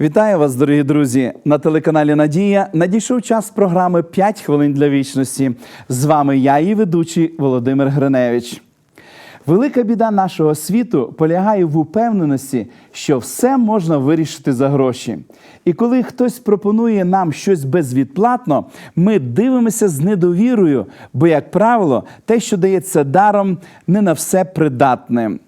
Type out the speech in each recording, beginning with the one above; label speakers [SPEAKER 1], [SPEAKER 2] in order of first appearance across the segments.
[SPEAKER 1] Вітаю вас, дорогі друзі! На телеканалі Надія надійшов час програми «5 хвилин для вічності. З вами я, її ведучий Володимир Гриневич. Велика біда нашого світу полягає в упевненості, що все можна вирішити за гроші. І коли хтось пропонує нам щось безвідплатно, ми дивимося з недовірою, бо, як правило, те, що дається даром, не на все придатне.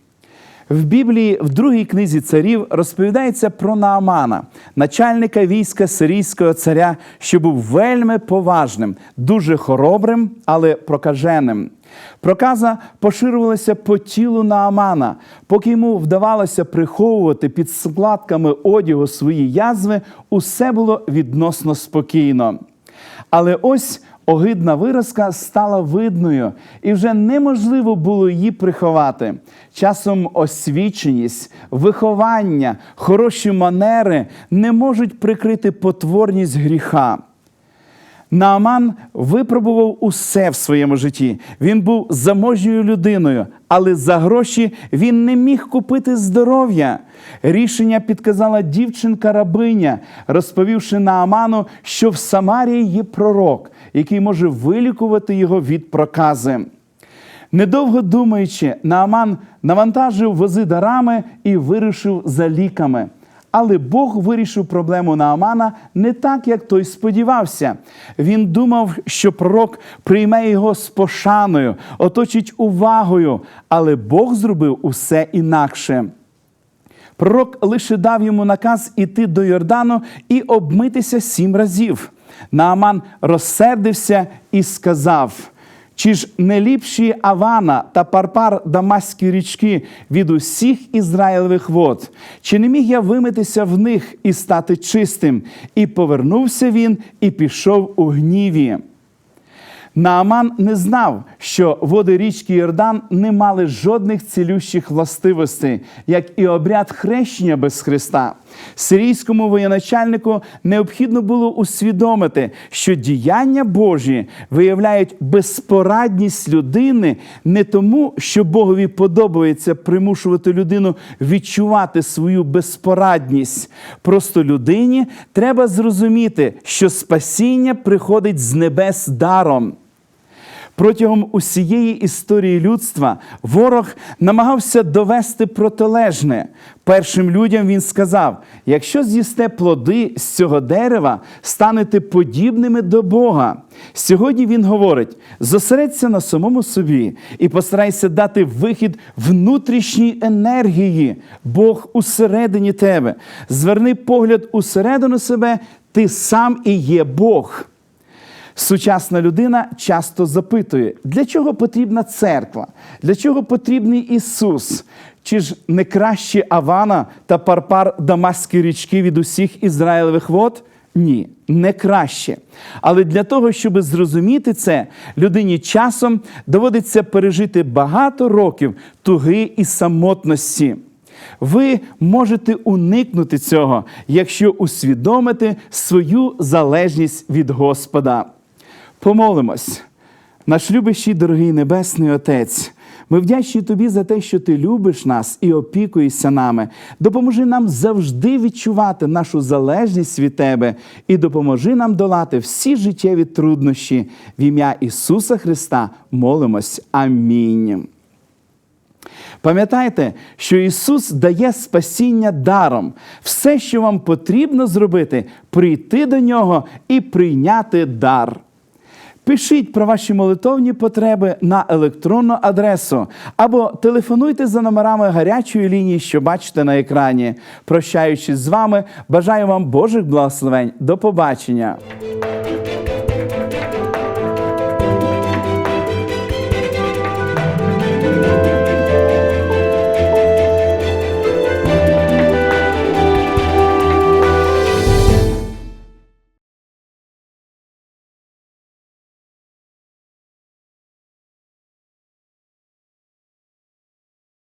[SPEAKER 1] В Біблії в другій книзі царів розповідається про Наамана, начальника війська сирійського царя, що був вельми поважним, дуже хоробрим, але прокаженим. Проказа поширювалася по тілу Наамана, поки йому вдавалося приховувати під складками одягу свої язви, усе було відносно спокійно. Але ось огидна виразка стала видною, і вже неможливо було її приховати. Часом освіченість, виховання, хороші манери не можуть прикрити потворність гріха. Нааман випробував усе в своєму житті. Він був заможньою людиною, але за гроші він не міг купити здоров'я. Рішення підказала дівчинка-рабиня, розповівши Нааману, що в Самарії є пророк, який може вилікувати його від прокази. Недовго думаючи, Нааман навантажив вози дарами і вирушив за ліками. Але Бог вирішив проблему Наамана не так, як той сподівався. Він думав, що пророк прийме його з пошаною, оточить увагою, але Бог зробив усе інакше. Пророк лише дав йому наказ іти до Йордану і обмитися сім разів. Нааман розсердився і сказав. Чи ж не ліпші Авана та Парпар Дамаські річки від усіх Ізраїлевих вод? Чи не міг я вимитися в них і стати чистим? І повернувся він і пішов у гніві. Нааман не знав, що води річки Йордан не мали жодних цілющих властивостей, як і обряд хрещення без Христа. Сирійському воєначальнику необхідно було усвідомити, що діяння Божі виявляють безпорадність людини не тому, що Богові подобається примушувати людину відчувати свою безпорадність. Просто людині треба зрозуміти, що спасіння приходить з небес даром. Протягом усієї історії людства ворог намагався довести протилежне. Першим людям він сказав: якщо з'їсте плоди з цього дерева, станете подібними до Бога. Сьогодні він говорить: зосередься на самому собі і постарайся дати вихід внутрішній енергії, Бог усередині тебе. Зверни погляд усередину себе, ти сам і є Бог. Сучасна людина часто запитує, для чого потрібна церква, для чого потрібний Ісус? Чи ж не краще Авана та Парпар Дамаські річки від усіх Ізраїлевих вод? Ні, не краще. Але для того, щоб зрозуміти це, людині часом доводиться пережити багато років туги і самотності. Ви можете уникнути цього, якщо усвідомите свою залежність від Господа. Помолимось. Наш любящий, дорогий Небесний Отець. Ми вдячні тобі за те, що ти любиш нас і опікуєшся нами. Допоможи нам завжди відчувати нашу залежність від тебе і допоможи нам долати всі життєві труднощі. В ім'я Ісуса Христа молимось. Амінь. Пам'ятайте, що Ісус дає спасіння даром. Все, що вам потрібно зробити, прийти до Нього і прийняти дар. Пишіть про ваші молитовні потреби на електронну адресу або телефонуйте за номерами гарячої лінії, що бачите на екрані. Прощаючись з вами, бажаю вам Божих благословень. До побачення!